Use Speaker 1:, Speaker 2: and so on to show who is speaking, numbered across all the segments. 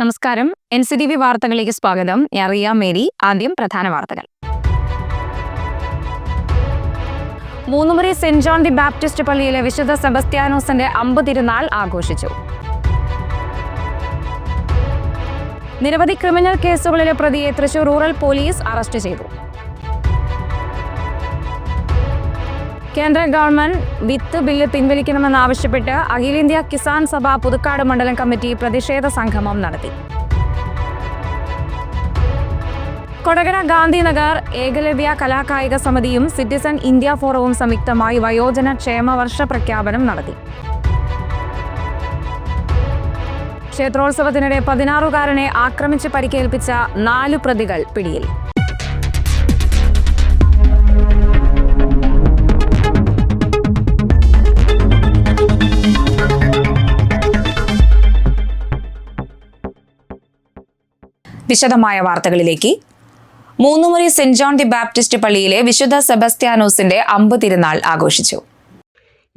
Speaker 1: നമസ്കാരം. N C T V വാർത്തകളിലേക്ക് സ്വാഗതം. ഞാൻ റിയ മേരി. ആദ്യം പ്രധാന വാർത്തകൾ. മൂന്നുമുറി സെന്റ് ജോൺ ദി ബാപ്റ്റിസ്റ്റ് പള്ളിയിലെ വിശുദ്ധ സെബസ്ത്യാനോസിന്റെ അമ്പതിരുന്നാൾ ആഘോഷിച്ചു. നിരവധി ക്രിമിനൽ കേസുകളിലെ പ്രതിയെ തൃശൂർ റൂറൽ പോലീസ് അറസ്റ്റ് ചെയ്തു. കേന്ദ്ര ഗവൺമെന്റ് വിത്ത് ബില്ല് പിൻവലിക്കണമെന്നാവശ്യപ്പെട്ട് അഖിലേന്ത്യാ കിസാൻ സഭ പുതുക്കാട് മണ്ഡലം കമ്മിറ്റി പ്രതിഷേധ സംഗമം നടത്തി. കൊടകര ഗാന്ധിനഗർ ഏകലവ്യ കലാകായിക സമിതിയും സിറ്റിസൺ ഇന്ത്യ ഫോറവും സംയുക്തമായി വയോജന ക്ഷേമ വർഷ പ്രഖ്യാപനം നടത്തി. ക്ഷേത്രോത്സവത്തിനിടെ പതിനാറുകാരനെ ആക്രമിച്ച് പരിക്കേൽപ്പിച്ച നാലു പ്രതികൾ പിടിയിൽ. വിശദമായ വാർത്തകളിലേക്ക്. മൂന്നുമുറി സെന്റ് ജോൺ ദി ബാപ്റ്റിസ്റ്റ് പള്ളിയിലെ വിശുദ്ധ സെബസ്ത്യാനോസിന്റെ അമ്പ് തിരുനാൾ ആഘോഷിച്ചു.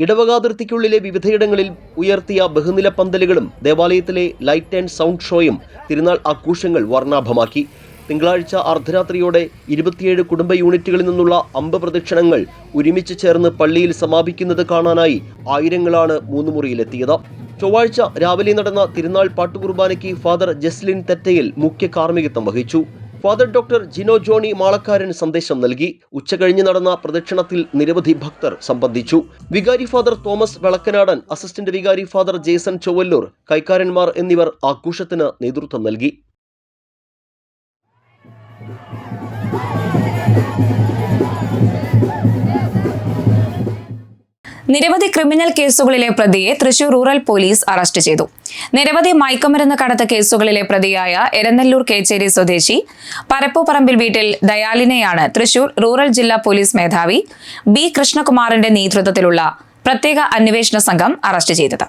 Speaker 2: ഇടവകാതിർത്തിക്കുള്ളിലെ വിവിധയിടങ്ങളിൽ ഉയർത്തിയ ബഹുനില പന്തലുകളും ദേവാലയത്തിലെ ലൈറ്റ് ആൻഡ് സൗണ്ട് ഷോയും തിരുനാൾ ആഘോഷങ്ങൾ വർണാഭമാക്കി. തിങ്കളാഴ്ച അർദ്ധരാത്രിയോടെ ഇരുപത്തിയേഴ് കുടുംബ യൂണിറ്റുകളിൽ നിന്നുള്ള അമ്പ പ്രദക്ഷിണങ്ങൾ ഒരുമിച്ച് ചേർന്ന് പള്ളിയിൽ സമാപിക്കുന്നത് കാണാനായി ആയിരങ്ങളാണ് മൂന്നുമുറിയിലെത്തിയത്. ചൊവ്വാഴ്ച രാവിലെ നടന്ന തിരുനാൾ പാട്ടുകുർബാനയ്ക്ക് ഫാദർ ജസ്ലിൻ തെറ്റയിൽ മുഖ്യ കാർമ്മികത്വം വഹിച്ചു. ഫാദർ ഡോക്ടർ ജിനോ ജോണി മാളക്കാരൻ സന്ദേശം നൽകി. ഉച്ചകഴിഞ്ഞ് നടന്ന പ്രദക്ഷിണത്തിൽ നിരവധി ഭക്തർ സംബന്ധിച്ചു. വികാരി ഫാദർ തോമസ് വെളക്കനാടൻ അസിസ്റ്റന്റ് വികാരി ഫാദർ ജേസൺ ചൊവ്വല്ലൂർ കൈക്കാരന്മാർ എന്നിവർ ആഘോഷത്തിന് നേതൃത്വം നൽകി.
Speaker 1: നിരവധി ക്രിമിനൽ കേസുകളിലെ പ്രതിയെ തൃശൂർ റൂറൽ പോലീസ് അറസ്റ്റ് ചെയ്തു. നിരവധി മയക്കുമരുന്ന് കടത്ത കേസുകളിലെ പ്രതിയായ എരനെല്ലൂർ കേച്ചേരി സ്വദേശി പരപ്പുപറമ്പിൽ വീട്ടിൽ ദയാലിനെയാണ് തൃശൂർ റൂറൽ ജില്ലാ പോലീസ് മേധാവി ബി കൃഷ്ണകുമാറിന്റെ നേതൃത്വത്തിലുള്ള പ്രത്യേക അന്വേഷണ സംഘം അറസ്റ്റ് ചെയ്തത്.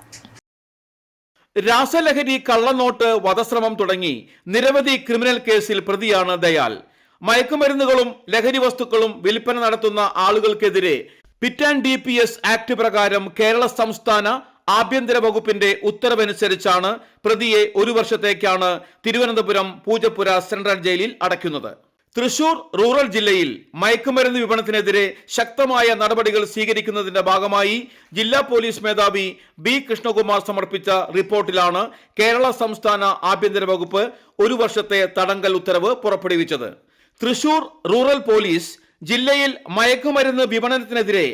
Speaker 3: രാസലഹരി കള്ളനോട്ട് വധശ്രമം തുടങ്ങി. നിരവധി ക്രിമിനൽ കേസിൽ പ്രതിയാണ് ദയാൽ. മയക്കുമരുന്നുകളും ലഹരി വസ്തുക്കളും വിൽപ്പന നടത്തുന്ന ആളുകൾക്കെതിരെ PIT N D P S act പ്രകാരം കേരള സംസ്ഥാന ആഭ്യന്തര വകുപ്പിന്റെ ഉത്തരവനുസരിച്ചാണ് പ്രതിയെ ഒരു വർഷത്തേക്കാണ് തിരുവനന്തപുരം പൂജപ്പുര സെൻട്രൽ ജയിലിൽ അടയ്ക്കുന്നത്. തൃശൂർ റൂറൽ ജില്ലയിൽ മയക്കുമരുന്ന് വിപണത്തിനെതിരെ ശക്തമായ നടപടികൾ സ്വീകരിക്കുന്നതിന്റെ ഭാഗമായി ജില്ലാ പോലീസ് മേധാവി ബി കൃഷ്ണകുമാർ സമർപ്പിച്ച റിപ്പോർട്ടിലാണ് കേരള സംസ്ഥാന ആഭ്യന്തര വകുപ്പ് ഒരു വർഷത്തെ തടങ്കൽ ഉത്തരവ് പുറപ്പെടുവിച്ചത്. തൃശൂർ റൂറൽ പോലീസ് ജില്ലയിൽ മയക്കുമരുന്ന് വിപണനത്തിനെതിരെ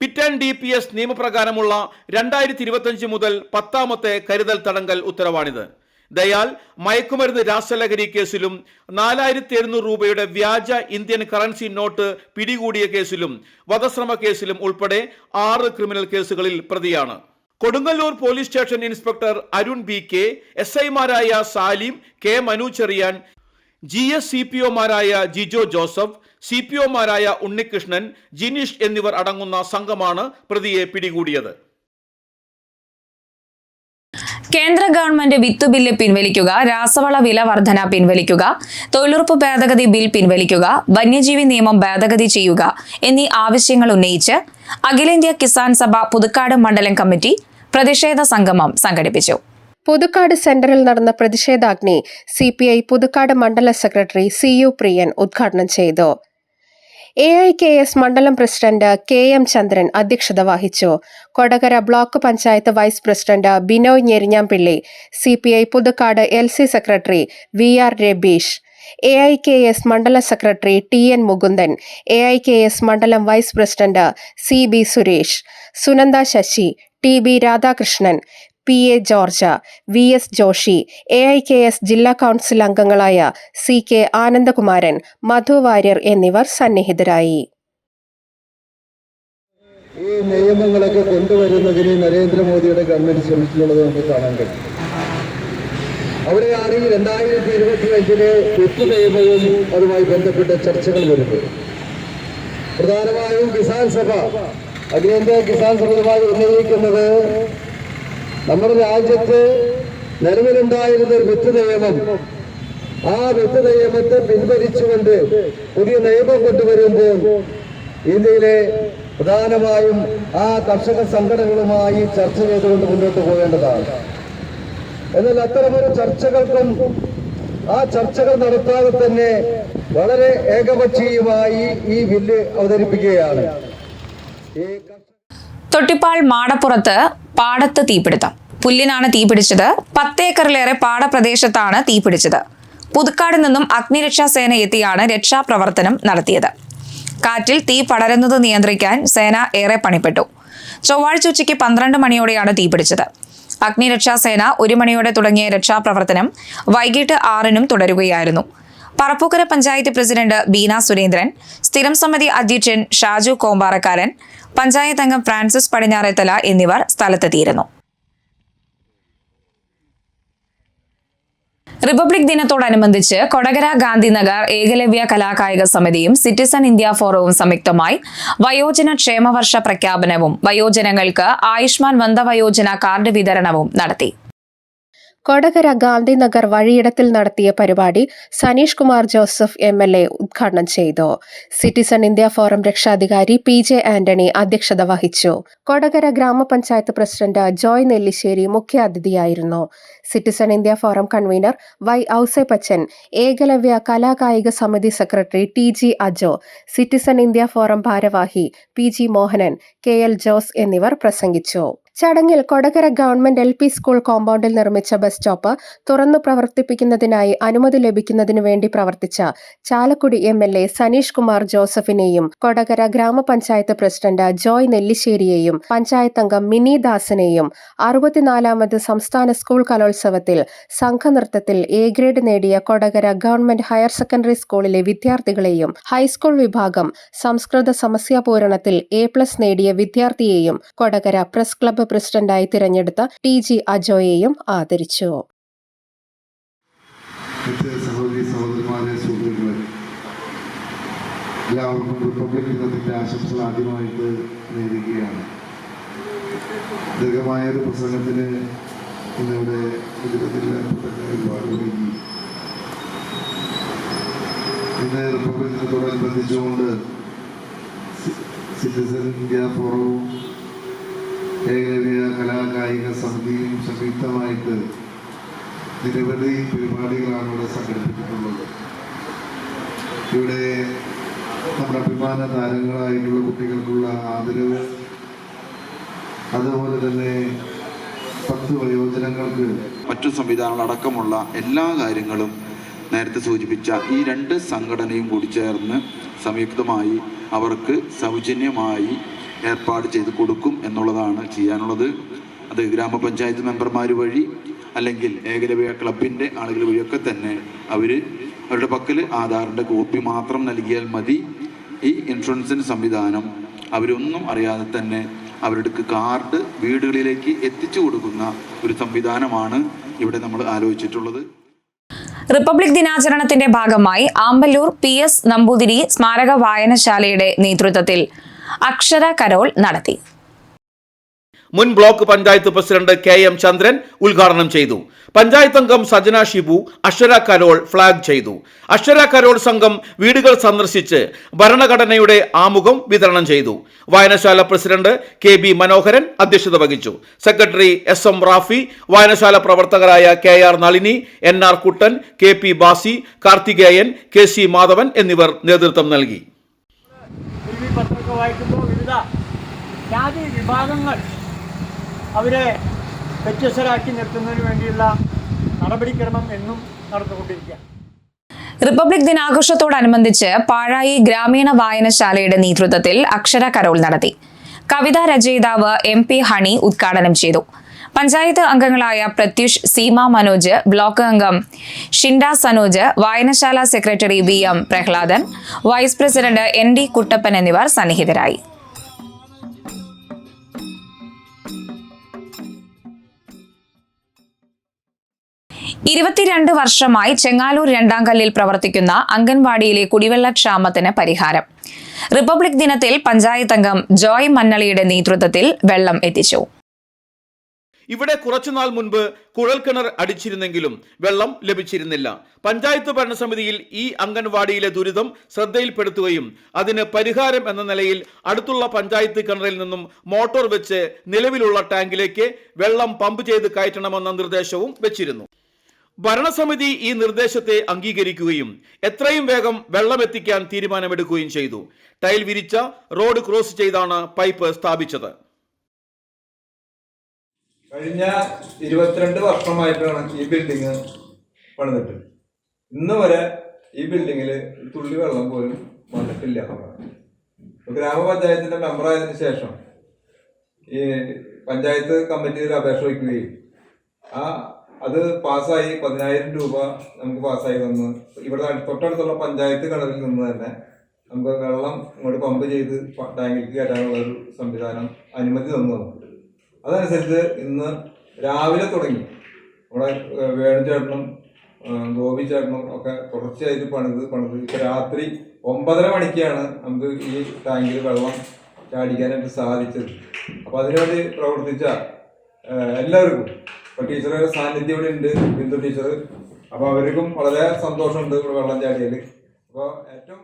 Speaker 3: PIT N D P S നിയമപ്രകാരമുള്ള രണ്ടായിരത്തി ഇരുപത്തഞ്ച് മുതൽ പത്താമത്തെ കരുതൽ തടങ്കൽ ഉത്തരവാണിത്. ദയാൽ മയക്കുമരുന്ന് രാസലഹരി കേസിലും നാലായിരത്തി എഴുന്നൂറ് രൂപയുടെ വ്യാജ ഇന്ത്യൻ കറൻസി നോട്ട് പിടികൂടിയ കേസിലും വധശ്രമ കേസിലും ഉൾപ്പെടെ ആറ് ക്രിമിനൽ കേസുകളിൽ പ്രതിയാണ്. Kodungallur police station inspector Arun B K S ഐമാരായ Salim K Manu Cherian G S C P ഒമാരായ Jijo Joseph C P ഒമാരായ ഉണ്ണികൃഷ്ണൻ ജിനീഷ് എന്നിവർ അടങ്ങുന്ന സംഘമാണ് പ്രതിയെ പിടികൂടിയത്.
Speaker 1: കേന്ദ്ര ഗവൺമെന്റ് വിത്ത് ബില്ല് പിൻവലിക്കുക രാസവള വില വർധന പിൻവലിക്കുക തൊഴിലുറപ്പ് ഭേദഗതി ബിൽ പിൻവലിക്കുക വന്യജീവി നിയമം ഭേദഗതി ചെയ്യുക എന്നീ ആവശ്യങ്ങൾ ഉന്നയിച്ച് അഖിലേന്ത്യാ കിസാൻ സഭ പുതുക്കാട് മണ്ഡലം കമ്മിറ്റി പ്രതിഷേധ സംഗമം സംഘടിപ്പിച്ചു.
Speaker 4: പുതുക്കാട് സെന്ററിൽ നടന്ന പ്രതിഷേധാഗ്നി സി പി ഐ പുതുക്കാട് മണ്ഡല സെക്രട്ടറി സി യു പ്രിയൻ ഉദ്ഘാടനം ചെയ്തു. എ ഐ കെ എസ് മണ്ഡലം പ്രസിഡന്റ് കെ എം ചന്ദ്രൻ അധ്യക്ഷത വഹിച്ചു. Kodakara block panchayat vice president Binoy Njerinjampilly C P I Puthukkad L C secretary V R Rabeesh A I K S Mandala secretary T N Mukundan A I K S മണ്ഡലം vice president C B Suresh Sunanda Sasi T B Radhakrishnan P A George V S Joshi A I K S ജില്ലാ council അംഗങ്ങളായ C K Anandakumaran Madhu Warrier എന്നിവർ സന്നിഹിതരായി.
Speaker 5: ഈ നിയമങ്ങളൊക്കെ കൊണ്ടുവരുന്നതിന് നരേന്ദ്രമോദിയുടെ government ശ്രമിച്ചിട്ടുള്ളത് നമുക്ക് കാണാൻ കഴിയും. അവിടെയാണ് ഈ രണ്ടായിരത്തി ഇരുപത്തി അഞ്ചിലെ വിത്ത് നിയമവും അതുമായി ബന്ധപ്പെട്ട ചർച്ചകൾ വരുന്നത് പ്രധാനമായും കിസാൻ സഭ അഖിലേന്ത്യാ കിസാൻ സഭയുമായി ഉന്നയിക്കുന്നത് നമ്മുടെ രാജ്യത്ത് നിലവിലുണ്ടായിരുന്ന ഒരു വിത്ത് നിയമം. ആ വിത്ത് നിയമത്തെ പിൻവലിച്ചുകൊണ്ട് പുതിയ നിയമം കൊണ്ടുവരുമ്പോൾ ഇന്ത്യയിലെ പ്രധാനമായും ആ കർഷക സംഘടനകളുമായി ചർച്ച ചെയ്തുകൊണ്ട് മുന്നോട്ട് പോകേണ്ടതാണ്. എന്നാൽ അത്തരമൊരു ചർച്ചകൾക്കും ആ ചർച്ചകൾ നടത്താതെ തന്നെ വളരെ ഏകപക്ഷീയമായി ഈ ബില്ല് അവതരിപ്പിക്കുകയാണ്.
Speaker 1: തൊട്ടിപ്പാൾ മാടപ്പുറത്ത് പാടത്ത് തീപിടുത്തം. പുല്ലിനാണ് തീപിടിച്ചത്. പത്തേക്കറിലേറെ പാടപ്രദേശത്താണ് തീപിടിച്ചത്. പുതുക്കാടിൽ നിന്നും അഗ്നിരക്ഷാ സേന എത്തിയാണ് രക്ഷാപ്രവർത്തനം നടത്തിയത്. കാറ്റിൽ തീ പടരുന്നത് നിയന്ത്രിക്കാൻ സേന ഏറെ പണിപ്പെട്ടു. ചൊവ്വാഴ്ച ഉച്ചയ്ക്ക് പന്ത്രണ്ട് മണിയോടെയാണ് തീപിടിച്ചത്. അഗ്നിരക്ഷാ സേന ഒരു മണിയോടെ തുടങ്ങിയ രക്ഷാപ്രവർത്തനം വൈകിട്ട് ആറിനും തുടരുകയായിരുന്നു. പറപ്പൂക്കര പഞ്ചായത്ത് പ്രസിഡന്റ് ബീന സുരേന്ദ്രൻ സ്ഥിരം സമിതി അധ്യക്ഷൻ ഷാജു കോമ്പാറക്കാരൻ പഞ്ചായത്ത് അംഗം ഫ്രാൻസിസ് പടിഞ്ഞാറേത്തല എന്നിവർ സ്ഥലത്തെത്തിയിരുന്നു. റിപ്പബ്ലിക് ദിനത്തോടനുബന്ധിച്ച് കൊടകര ഗാന്ധിനഗർ ഏകലവ്യ കലാകായിക സമിതിയും സിറ്റിസൺ ഇന്ത്യ ഫോറവും സംയുക്തമായി വയോജന ക്ഷേമവർഷ പ്രഖ്യാപനവും വയോജനങ്ങൾക്ക് ആയുഷ്മാൻ വന്ദവയോജന കാർഡ് വിതരണവും നടത്തി.
Speaker 4: കൊടകര ഗാന്ധിനഗർ വഴിയിടത്തിൽ നടത്തിയ പരിപാടി Saneesh Kumar Joseph M L A ഉദ്ഘാടനം ചെയ്തു. സിറ്റിസൺ ഇന്ത്യ ഫോറം രക്ഷാധികാരി പി ജെ ആന്റണി അധ്യക്ഷത വഹിച്ചു. കൊടകര ഗ്രാമപഞ്ചായത്ത് president Joy Nellissery മുഖ്യാതിഥിയായിരുന്നു. Citizen India forum convener Y Ouseppachan Ekalavya കലാകായിക സമിതി secretary T G Ajo citizen India forum ഭാരവാഹി P G Mohanan K L Jose എന്നിവർ പ്രസംഗിച്ചു. ചടങ്ങിൽ Kodakara government L P school കോമ്പൗണ്ടിൽ നിർമ്മിച്ച ബസ് സ്റ്റോപ്പ് തുറന്നു പ്രവർത്തിപ്പിക്കുന്നതിനായി അനുമതി ലഭിക്കുന്നതിനു വേണ്ടി പ്രവർത്തിച്ച Chalakudy M L A Saneesh Kumar ജോസഫിനെയും Kodakara ഗ്രാമപഞ്ചായത്ത് പ്രസിഡന്റ് ജോയ് നെല്ലിശ്ശേരിയെയും പഞ്ചായത്ത് അംഗം മിനി ദാസിനെയും അറുപത്തിനാലാമത് സംസ്ഥാന സ്കൂൾ കലോത്സവത്തിൽ സംഘനൃത്തത്തിൽ എ ഗ്രേഡ് നേടിയ കൊടകര ഗവൺമെന്റ് ഹയർ സെക്കൻഡറി സ്കൂളിലെ വിദ്യാർത്ഥികളെയും ഹൈസ്കൂൾ വിഭാഗം സംസ്കൃത സമസ്യാപൂരണത്തിൽ എ പ്ലസ് നേടിയ വിദ്യാർത്ഥിയെയും കൊടകര പ്രസ് ക്ലബ്ബ് പ്രസിഡന്റായി തിരഞ്ഞെടുത്ത ടി ജി അജോയെയും ആദരിച്ചു.
Speaker 6: എല്ലാവർക്കും റിപ്പബ്ലിക് ദിനത്തിന്റെ ആശംസകൾ ആദ്യമായിട്ട് നേരുകയാണ്. ദീർഘമായ ഒരു പ്രസംഗത്തിന് ഇന്നിവിടെ വൈകി ഇന്ന് റിപ്പബ്ലിക് ദിനത്തോടനുബന്ധിച്ചുകൊണ്ട് സിറ്റിസൺ ഇന്ത്യ ഫോറവും ഏകലവ്യ കലാകായിക സമിതിയും സംയുക്തമായിട്ട് നിരവധി പരിപാടികളാണ് ഇവിടെ സംഘടിപ്പിച്ചിട്ടുള്ളത്. ഇവിടെ നമ്മുടെ അഭിമാന താരങ്ങളായിട്ടുള്ള കുട്ടികൾക്കുള്ള ആദരവ് അതുപോലെ തന്നെ പത്ത് വയോജനങ്ങൾക്ക്
Speaker 7: മറ്റു സംവിധാനങ്ങൾ അടക്കമുള്ള എല്ലാ കാര്യങ്ങളും നേരത്തെ സൂചിപ്പിച്ച ഈ രണ്ട് സംഘടനയും കൂടി ചേർന്ന് സംയുക്തമായി അവർക്ക് സൗജന്യമായി ഏർപ്പാട് ചെയ്ത് കൊടുക്കും എന്നുള്ളതാണ് ചെയ്യാനുള്ളത്. അത് ഗ്രാമപഞ്ചായത്ത് മെമ്പർമാർ വഴി അല്ലെങ്കിൽ ഏകലവ്യ ക്ലബിന്റെ ആളുകൾ വഴിയൊക്കെ തന്നെ അവർ അവരുടെ പക്കൽ ആധാറിന്റെ കോപ്പി മാത്രം നൽകിയാൽ മതി. ഈ ഇൻഷുറൻസിന് സംവിധാനം അവരൊന്നും അറിയാതെ തന്നെ അവരുടെ കാർഡ് വീടുകളിലേക്ക് എത്തിച്ചു കൊടുക്കുന്ന ഒരു സംവിധാനമാണ് ഇവിടെ നമ്മൾ ആലോചിച്ചിട്ടുള്ളത്.
Speaker 1: റിപ്പബ്ലിക് ദിനാചരണത്തിന്റെ ഭാഗമായി ആമ്പല്ലൂർ പി എസ് നമ്പൂതിരി സ്മാരക വായനശാലയുടെ നേതൃത്വത്തിൽ അക്ഷര കരോൾ നടത്തി.
Speaker 3: മുൻ block panchayat president K M Chandran ഉദ്ഘാടനം ചെയ്തു. പഞ്ചായത്ത് അംഗം സജന ഷിബു അക്ഷര കരോൾ ഫ്ളാഗ് ചെയ്തു. അക്ഷര കരോൾ സംഘം വീടുകൾ സന്ദർശിച്ച് ഭരണഘടനയുടെ ആമുഖം വിതരണം ചെയ്തു. വായനശാല പ്രസിഡന്റ് കെ ബി മനോഹരൻ അധ്യക്ഷത വഹിച്ചു. സെക്രട്ടറി എസ് എം റാഫി വായനശാല പ്രവർത്തകരായ K R Nalini N R Kuttan K P Basi Karthikeyan K C Madhavan എന്നിവർ നേതൃത്വം നൽകി.
Speaker 8: വായിക്കുമ്പോൾ വിവിധ ജാതി വിഭാഗങ്ങൾ അവരെ വ്യത്യസ്തരാക്കി നിർത്തുന്നതിന് വേണ്ടിയുള്ള നടപടിക്രമം എന്നും നടന്നുകൊണ്ടിരിക്കുക
Speaker 1: റിപ്പബ്ലിക് ദിനാഘോഷത്തോടനുബന്ധിച്ച് പാഴായി ഗ്രാമീണ വായനശാലയുടെ നേതൃത്വത്തിൽ അക്ഷര കരോൾ നടത്തി. കവിതാ രചയിതാവ് എം പി ഹണി ഉദ്ഘാടനം ചെയ്തു. പഞ്ചായത്ത് അംഗങ്ങളായ പ്രത്യുഷ് സീമ മനോജ് ബ്ലോക്ക് അംഗം ഷിൻഡ സനോജ് വായനശാല secretary V M Prahladan vice president N D Kuttappan എന്നിവർ സന്നിഹിതരായി. ഇരുപത്തിരണ്ട് വർഷമായി ചെങ്ങാലൂർ രണ്ടാം കല്ലിൽ പ്രവർത്തിക്കുന്ന അംഗൻവാടിയിലെ കുടിവെള്ളക്ഷാമത്തിന് പരിഹാരം. റിപ്പബ്ലിക് ദിനത്തിൽ പഞ്ചായത്ത് അംഗം ജോയ് മന്നളിയുടെ നേതൃത്വത്തിൽ വെള്ളം എത്തിച്ചു.
Speaker 3: ഇവിടെ കുറച്ചുനാൾ മുൻപ് കുഴൽക്കിണർ അടിച്ചിരുന്നെങ്കിലും വെള്ളം ലഭിച്ചിരുന്നില്ല. പഞ്ചായത്ത് ഭരണസമിതിയിൽ ഈ അംഗൻവാടിയിലെ ദുരിതം ശ്രദ്ധയിൽപ്പെടുത്തുകയും അതിന് പരിഹാരം എന്ന നിലയിൽ അടുത്തുള്ള പഞ്ചായത്ത് കിണറിൽ നിന്നും മോട്ടോർ വെച്ച് നിലവിലുള്ള ടാങ്കിലേക്ക് വെള്ളം പമ്പ് ചെയ്ത് കയറ്റണമെന്ന നിർദ്ദേശവും വെച്ചിരുന്നു. ഭരണസമിതി ഈ നിർദ്ദേശത്തെ അംഗീകരിക്കുകയും എത്രയും വേഗം വെള്ളമെത്തിക്കാൻ തീരുമാനമെടുക്കുകയും ചെയ്തു. ടൈൽ വിരിച്ച റോഡ് ക്രോസ് ചെയ്താണ് പൈപ്പ് സ്ഥാപിച്ചത്.
Speaker 9: കഴിഞ്ഞ ഇരുപത്തിരണ്ട് വർഷമായിട്ടാണ് ഈ ബിൽഡിങ് പണിതിട്ട്. ഇന്ന് വരെ ഈ ബിൽഡിങ്ങിൽ തുള്ളി വെള്ളം പോലും വന്നിട്ടില്ല. ഗ്രാമപഞ്ചായത്തിന്റെ മെമ്പറായതിനു ശേഷം ഈ പഞ്ചായത്ത് കമ്മിറ്റി ഒരു അപേക്ഷ വയ്ക്കുകയും ആ അത് പാസ്സായി പതിനായിരം രൂപ നമുക്ക് പാസ്സായി വന്ന് ഇവിടെ തൊട്ടടുത്തുള്ള പഞ്ചായത്ത് കിണറിൽ നിന്ന് തന്നെ നമുക്ക് വെള്ളം ഇങ്ങോട്ട് പമ്പ് ചെയ്ത് ടാങ്കിലേക്ക് കയറ്റാനുള്ള ഒരു സംവിധാനം അനുമതി തന്നു നമുക്ക്. അതനുസരിച്ച് ഇന്ന് രാവിലെ തുടങ്ങി. നമ്മുടെ വേണുചേട്ടനും ഗോപി ചേട്ടനും ഒക്കെ തുടർച്ചയായിട്ട് പണിത് പണിത്. ഇപ്പൊ രാത്രി ഒമ്പതര മണിക്കാണ് നമുക്ക് ഈ ടാങ്കിൽ വെള്ളം ചാടിക്കാനായിട്ട് സാധിച്ചത്. അപ്പോൾ അതിനുവേണ്ടി പ്രവർത്തിച്ച എല്ലാവർക്കും ഇപ്പൊ ടീച്ചറുടെ സാന്നിധ്യം ഇവിടെ ഉണ്ട് ബിന്ദു ടീച്ചർ അപ്പോൾ അവർക്കും വളരെ സന്തോഷമുണ്ട് ഇവിടെ വെള്ളം ചാടിയതിൽ അപ്പോൾ ഏറ്റവും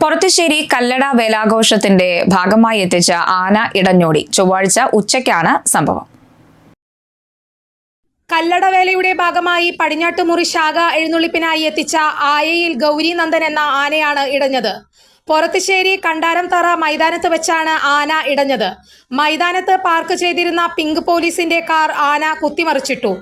Speaker 1: പൊറത്തുശ്ശേരി കല്ലട വേലാഘോഷത്തിന്റെ ഭാഗമായി എത്തിച്ച ആന ഇടഞ്ഞോടി. ചൊവ്വാഴ്ച ഉച്ചയ്ക്കാണ് സംഭവം.
Speaker 10: കല്ലടവേലയുടെ ഭാഗമായി പടിഞ്ഞാട്ടുമുറി ശാഖ എഴുന്നള്ളിപ്പിനായി എത്തിച്ച ആയയിൽ ഗൗരി നന്ദൻ എന്ന ആനയാണ് ഇടഞ്ഞത്. പൊറത്തുശ്ശേരി കണ്ടാരംതറ മൈതാനത്ത് വെച്ചാണ് ആന ഇടഞ്ഞത്. മൈതാനത്ത് പാർക്ക് ചെയ്തിരുന്ന പിങ്ക് പോലീസിന്റെ കാർ ആന കുത്തിമറിച്ചിട്ടു.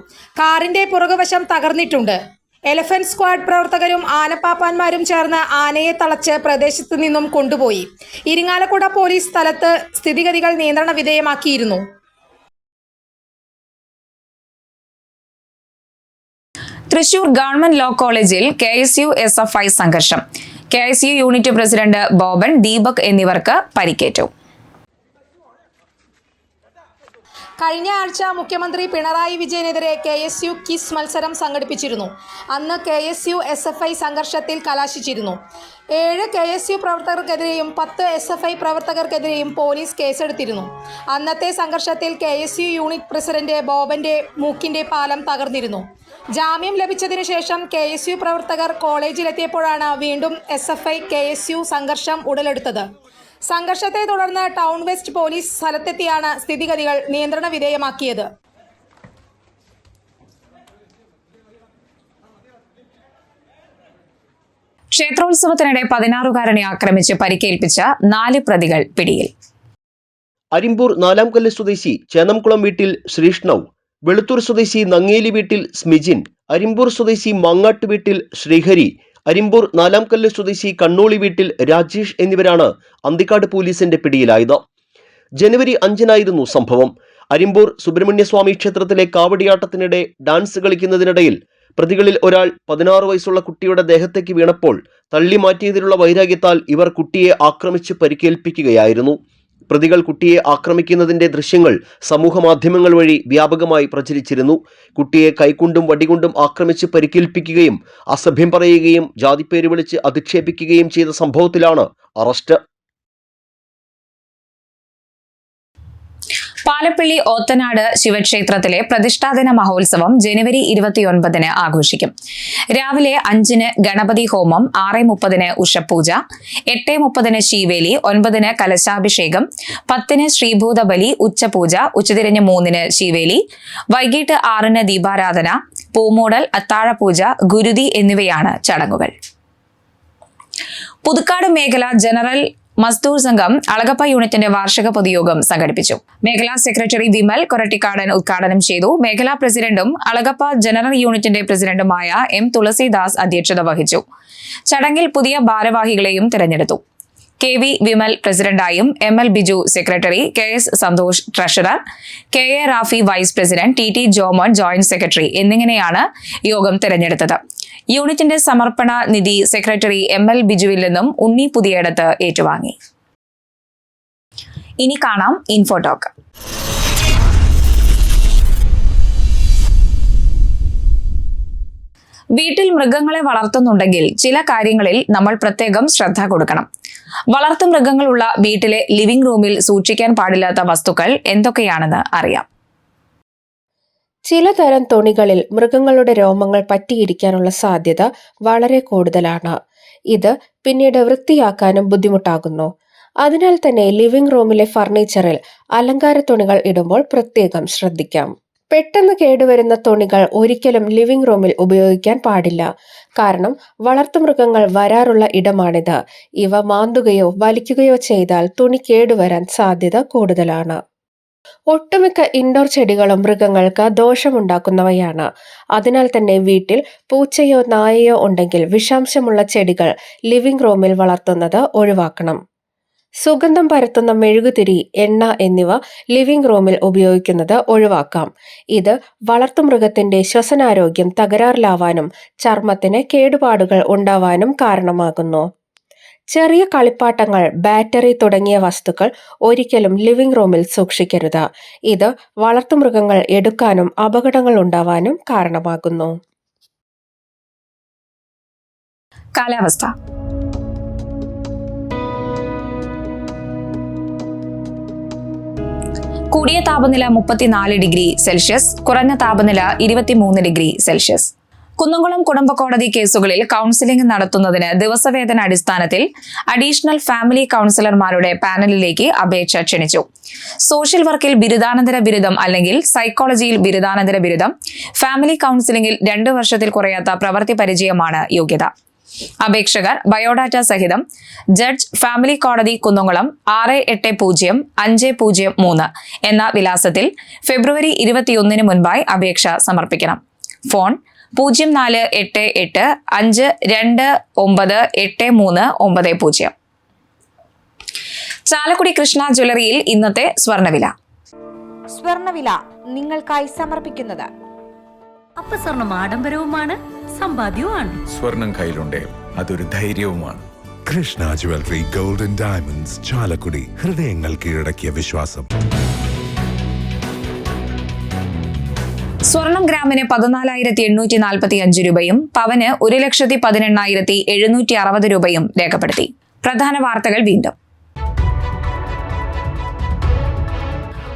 Speaker 10: കാറിന്റെ പുറകുവശം തകർന്നിട്ടുണ്ട്. എലഫന്റ് സ്ക്വാഡ് പ്രവർത്തകരും ആനപ്പാപ്പാന്മാരും ചേർന്ന് ആനയെ തളച്ച് പ്രദേശത്ത് നിന്നും കൊണ്ടുപോയി. ഇരിങ്ങാലക്കുട പോലീസ് സ്ഥലത്ത് സ്ഥിതിഗതികൾ നിയന്ത്രണ വിധേയമാക്കിയിരുന്നു.
Speaker 1: തൃശൂർ ഗവൺമെന്റ് ലോ കോളേജിൽ K S U S F I സംഘർഷം. K S U unit president Boban Deepak എന്നിവർക്ക് പരിക്കേറ്റു.
Speaker 10: കഴിഞ്ഞ ആഴ്ച മുഖ്യമന്ത്രി പിണറായി വിജയനെതിരെ കെ എസ് യു കിസ് മത്സരം സംഘടിപ്പിച്ചിരുന്നു. അന്ന് K S U S F I സംഘർഷത്തിൽ കലാശിച്ചിരുന്നു. ഏഴ് കെ എസ് യു പ്രവർത്തകർക്കെതിരെയും പത്ത് എസ് എഫ് ഐ പ്രവർത്തകർക്കെതിരെയും പോലീസ് കേസെടുത്തിരുന്നു. അന്നത്തെ സംഘർഷത്തിൽ K S U unit president ബോബന്റെ മൂക്കിന്റെ പാലം തകർന്നിരുന്നു. ജാമ്യം ലഭിച്ചതിനു ശേഷം കെ എസ് യു പ്രവർത്തകർ കോളേജിലെത്തിയപ്പോഴാണ് വീണ്ടും S F I K S U സംഘർഷം ഉടലെടുത്തത്. സംഘർഷത്തെ തുടർന്ന് ടൗൺ വെസ്റ്റ് പോലീസ് സ്ഥലത്തെത്തിയാണ് സ്ഥിതിഗതികൾ നിയന്ത്രണ വിധേയമാക്കിയത്.
Speaker 1: ക്ഷേത്രോത്സവത്തിനിടെ പതിനാറുകാരനെ ആക്രമിച്ച് പരിക്കേൽപ്പിച്ച നാല് പ്രതികൾ പിടിയിൽ.
Speaker 2: അരിമ്പൂർ നാലാംകല്ല് സ്വദേശി ചേന്നംകുളം വീട്ടിൽ ശ്രീഷ്ണവ് വെളുത്തൂർ സ്വദേശി നങ്ങേലി വീട്ടിൽ സ്മിജിൻ അരിമ്പൂർ സ്വദേശി മങ്ങാട്ട് വീട്ടിൽ ശ്രീഹരി അരിമ്പൂർ നാലാംകല്ല് സ്വദേശി കണ്ണോളി വീട്ടിൽ രാജേഷ് എന്നിവരാണ് അന്തിക്കാട് പോലീസിന്റെ പിടിയിലായത്. ജനുവരി അഞ്ചിനായിരുന്നു സംഭവം. അരിമ്പൂർ സുബ്രഹ്മണ്യസ്വാമി ക്ഷേത്രത്തിലെ കാവടിയാട്ടത്തിനിടെ ഡാൻസ് കളിക്കുന്നതിനിടയിൽ പ്രതികളിൽ ഒരാൾ പതിനാറ് വയസ്സുള്ള കുട്ടിയുടെ ദേഹത്തേക്ക് വീണപ്പോൾ തള്ളി മാറ്റിയതിലുള്ള വൈരാഗ്യത്താൽ ഇവർ കുട്ടിയെ ആക്രമിച്ച് പരിക്കേൽപ്പിക്കുകയായിരുന്നു. പ്രതികൾ കുട്ടിയെ ആക്രമിക്കുന്നതിന്റെ ദൃശ്യങ്ങൾ സമൂഹ മാധ്യമങ്ങൾ വഴി വ്യാപകമായി പ്രചരിച്ചിരുന്നു. കുട്ടിയെ കൈകൊണ്ടും വടികൊണ്ടും ആക്രമിച്ച് പരിക്കേൽപ്പിക്കുകയും അസഭ്യം പറയുകയും ജാതിപ്പേര് വിളിച്ച് അധിക്ഷേപിക്കുകയും ചെയ്ത സംഭവത്തിലാണ് അറസ്റ്റ്.
Speaker 1: പാലപ്പള്ളി ഓത്തനാട് ശിവക്ഷേത്രത്തിലെ പ്രതിഷ്ഠാദിന മഹോത്സവം ജനുവരി ഇരുപത്തിയൊൻപതിന് ആഘോഷിക്കും. രാവിലെ അഞ്ചിന് ഗണപതി ഹോമം ആറ് മുപ്പതിന് ഉഷപൂജ എട്ട് മുപ്പതിന് ശീവേലി ഒൻപതിന് കലശാഭിഷേകം പത്തിന് ശ്രീഭൂതബലി ഉച്ചപൂജ ഉച്ചതിരിഞ്ഞ് മൂന്നിന് ശീവേലി വൈകിട്ട് ആറിന് ദീപാരാധന പൂമൂടൽ അത്താഴപൂജ ഗുരുതി എന്നിവയാണ് ചടങ്ങുകൾ. പുതുക്കാട് മേഖല ജനറൽ മസ്ദൂർ സംഘം അളകപ്പ യൂണിറ്റിന്റെ വാർഷിക പൊതുയോഗം സംഘടിപ്പിച്ചു. മേഖലാ സെക്രട്ടറി വിമൽ കൊരട്ടിക്കാടൻ ഉദ്ഘാടനം ചെയ്തു. മേഖലാ പ്രസിഡന്റും അളകപ്പ ജനറൽ യൂണിറ്റിന്റെ പ്രസിഡന്റുമായ എം തുളസിദാസ് അധ്യക്ഷത വഹിച്ചു. ചടങ്ങിൽ പുതിയ ഭാരവാഹികളെയും തിരഞ്ഞെടുത്തു. K V Vimal പ്രസിഡന്റായും M L Biju secretary K S Santhosh treasurer K A Rafi vice president T T Jomon joint secretary എന്നിങ്ങനെയാണ് യോഗം തെരഞ്ഞെടുത്തത്. യൂണിറ്റിന്റെ സമർപ്പണ നിധി സെക്രട്ടറി എം എൽ ബിജുവിൽ നിന്നും ഉണ്ണി പുതിയടത്ത് ഏറ്റുവാങ്ങി. ഇനി കാണാം ഇൻഫോടോക്ക് വീട്ടിൽ മൃഗങ്ങളെ വളർത്തുന്നുണ്ടെങ്കിൽ ചില കാര്യങ്ങളിൽ നമ്മൾ പ്രത്യേകം ശ്രദ്ധ കൊടുക്കണം. വളർത്തു മൃഗങ്ങളുള്ള വീട്ടിലെ ലിവിംഗ് റൂമിൽ സൂക്ഷിക്കാൻ പാടില്ലാത്ത വസ്തുക്കൾ എന്തൊക്കെയാണെന്ന് അറിയാം.
Speaker 4: ചിലതരം തുണികളിൽ മൃഗങ്ങളുടെ രോമങ്ങൾ പറ്റിയിരിക്കാനുള്ള സാധ്യത വളരെ കൂടുതലാണ്. ഇത് പിന്നീട് വൃത്തിയാക്കാനും ബുദ്ധിമുട്ടാകുന്നു. അതിനാൽ തന്നെ ലിവിംഗ് റൂമിലെ ഫർണിച്ചറിൽ അലങ്കാര തുണികൾ ഇടുമ്പോൾ പ്രത്യേകം ശ്രദ്ധിക്കാം. പെട്ടെന്ന് കേടുവരുന്ന തുണികൾ ഒരിക്കലും ലിവിംഗ് റൂമിൽ ഉപയോഗിക്കാൻ പാടില്ല. കാരണം വളർത്തുമൃഗങ്ങൾ വരാറുള്ള ഇടമാണിത്. ഇവ മാന്തുകയോ വലിക്കുകയോ ചെയ്താൽ തുണി കേടുവരാൻ സാധ്യത കൂടുതലാണ്. ഒട്ടുമിക്ക ഇൻഡോർ ചെടികളും മൃഗങ്ങൾക്ക് ദോഷമുണ്ടാക്കുന്നവയാണ്. അതിനാൽ തന്നെ വീട്ടിൽ പൂച്ചയോ നായയോ ഉണ്ടെങ്കിൽ വിഷാംശമുള്ള ചെടികൾ ലിവിംഗ് റൂമിൽ വളർത്തുന്നത് ഒഴിവാക്കണം. സുഗന്ധം പരത്തുന്ന മെഴുകുതിരി എണ്ണ എന്നിവ ലിവിംഗ് റൂമിൽ ഉപയോഗിക്കുന്നത് ഒഴിവാക്കാം. ഇത് വളർത്തുമൃഗത്തിന്റെ ശ്വസനാരോഗ്യം തകരാറിലാവാനും ചർമ്മത്തിന് കേടുപാടുകൾ ഉണ്ടാവാനും കാരണമാകുന്നു. ചെറിയ കളിപ്പാട്ടങ്ങൾ ബാറ്ററി തുടങ്ങിയ വസ്തുക്കൾ ഒരിക്കലും ലിവിംഗ് റൂമിൽ സൂക്ഷിക്കരുത്. ഇത് വളർത്തുമൃഗങ്ങൾ എടുക്കാനും അപകടങ്ങൾ ഉണ്ടാവാനും കാരണമാകുന്നു.
Speaker 1: കാലാവസ്ഥ. കൂടിയ താപനില മുപ്പത്തിനാല് ഡിഗ്രി സെൽഷ്യസ് കുറഞ്ഞ താപനില ഇരുപത്തിമൂന്ന് ഡിഗ്രി സെൽഷ്യസ്. കുന്നംകുളം കുടുംബ കോടതി കേസുകളിൽ കൗൺസിലിംഗ് നടത്തുന്നതിന് ദിവസവേതന അടിസ്ഥാനത്തിൽ അഡീഷണൽ ഫാമിലി കൗൺസിലർമാരുടെ പാനലിലേക്ക് അപേക്ഷ ക്ഷണിച്ചു. സോഷ്യൽ വർക്കിൽ ബിരുദാനന്തര ബിരുദം അല്ലെങ്കിൽ സൈക്കോളജിയിൽ ബിരുദാനന്തര ബിരുദം ഫാമിലി കൗൺസിലിംഗിൽ രണ്ടു വർഷത്തിൽ കുറയാത്ത പ്രവൃത്തി പരിചയമാണ് യോഗ്യത. അപേക്ഷകർ ബയോഡാറ്റ സഹിതം ജഡ്ജ് ഫാമിലി കോടതി കുന്നംകുളം ആറ് എട്ട് പൂജ്യം അഞ്ച് പൂജ്യം മൂന്ന് എന്ന വിലാസത്തിൽ ഫെബ്രുവരി ഇരുപത്തിയൊന്നിന് മുൻപായി അപേക്ഷ സമർപ്പിക്കണം. ഫോൺ പൂജ്യം നാല് എട്ട് എട്ട് അഞ്ച് രണ്ട് ഒമ്പത് എട്ട് മൂന്ന് ഒമ്പത് പൂജ്യം. ചാലക്കുടി കൃഷ്ണ ജ്വല്ലറിയിൽ ഇന്നത്തെ സ്വർണവില.
Speaker 11: സ്വർണവില നിങ്ങൾക്കായി സമർപ്പിക്കുന്നത്.
Speaker 12: അപ്പസ്വർണം ആഡംബരവുമാണ്. സമ്പാദ്യവുമാണ്.
Speaker 13: സ്വർണം കയ്യിലുണ്ട്. അതൊരു ധൈര്യവുമാണ്.
Speaker 14: Krishna jewellery golden diamonds Chalakudy ഹൃദയങ്ങൾ കീഴടക്കിയ വിശ്വാസം.
Speaker 1: സ്വർണം ഗ്രാമിന് പതിനാലായിരത്തി എണ്ണൂറ്റി നാൽപ്പത്തി അഞ്ച് രൂപയും പവന് ഒരു ലക്ഷത്തി പതിനെണ്ണായിരത്തി എഴുന്നൂറ്റി അറുപത് രൂപയും രേഖപ്പെടുത്തി. പ്രധാന വാർത്തകൾ വീണ്ടും.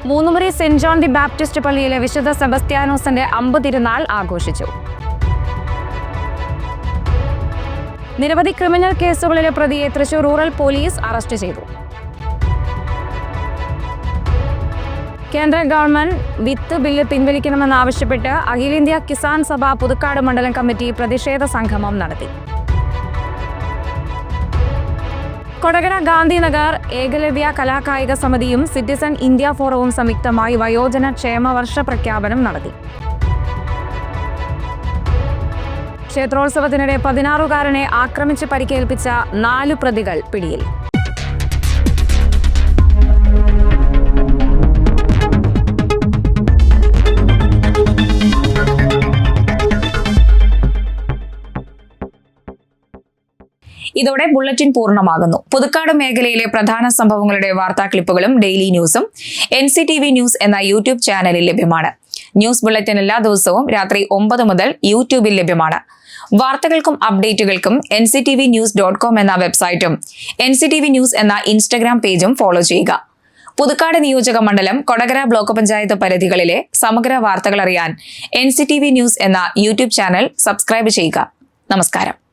Speaker 1: Moonnumuri saint John the Baptist പള്ളിയിലെ വിശുദ്ധ സെബസ്ത്യാനോസിന്റെ അമ്പതിരുനാൾ ആഘോഷിച്ചു. നിരവധി ക്രിമിനൽ കേസുകളിലെ പ്രതിയെ തൃശൂർ റൂറൽ പോലീസ് അറസ്റ്റ് ചെയ്തു. കേന്ദ്ര ഗവൺമെന്റ് വിത്ത് ബില്ല് പിൻവലിക്കണമെന്നാവശ്യപ്പെട്ട് അഖിലേന്ത്യാ കിസാൻ സഭ പുതുക്കാട് മണ്ഡലം കമ്മിറ്റി പ്രതിഷേധ സംഗമം നടത്തി. കൊടകര ഗാന്ധിനഗർ ഏകലവ്യ കലാകായിക സമിതിയും സിറ്റിസൺ ഇന്ത്യ ഫോറവും സംയുക്തമായി വയോജന ക്ഷേമ വർഷ പ്രഖ്യാപനം നടത്തി. ക്ഷേത്രോത്സവത്തിനിടെ പതിനാറുകാരനെ ആക്രമിച്ച് പരിക്കേൽപ്പിച്ച നാലു പ്രതികൾ പിടിയിൽ. ഇതോടെ ബുള്ളറ്റിൻ പൂർണമാകുന്നു. പുതുക്കാട് മേഖലയിലെ പ്രധാന സംഭവങ്ങളുടെ വാർത്താ ക്ലിപ്പുകളും ഡെയിലി ന്യൂസും N C T V news എന്ന യൂട്യൂബ് ചാനലിൽ ലഭ്യമാണ്. ന്യൂസ് ബുള്ളറ്റിൻ എല്ലാ ദിവസവും രാത്രി ഒമ്പത് മുതൽ യൂട്യൂബിൽ ലഭ്യമാണ്. വാർത്തകൾക്കും അപ്ഡേറ്റുകൾക്കും N C T V news dot com എന്ന വെബ്സൈറ്റും N C T V news എന്ന ഇൻസ്റ്റഗ്രാം പേജും ഫോളോ ചെയ്യുക. പുതുക്കാട് നിയോജക മണ്ഡലം കൊടകര ബ്ലോക്ക് പഞ്ചായത്ത് പരിധികളിലെ സമഗ്ര വാർത്തകൾ അറിയാൻ N C T V news എന്ന യൂട്യൂബ് ചാനൽ സബ്സ്ക്രൈബ് ചെയ്യുക. നമസ്കാരം.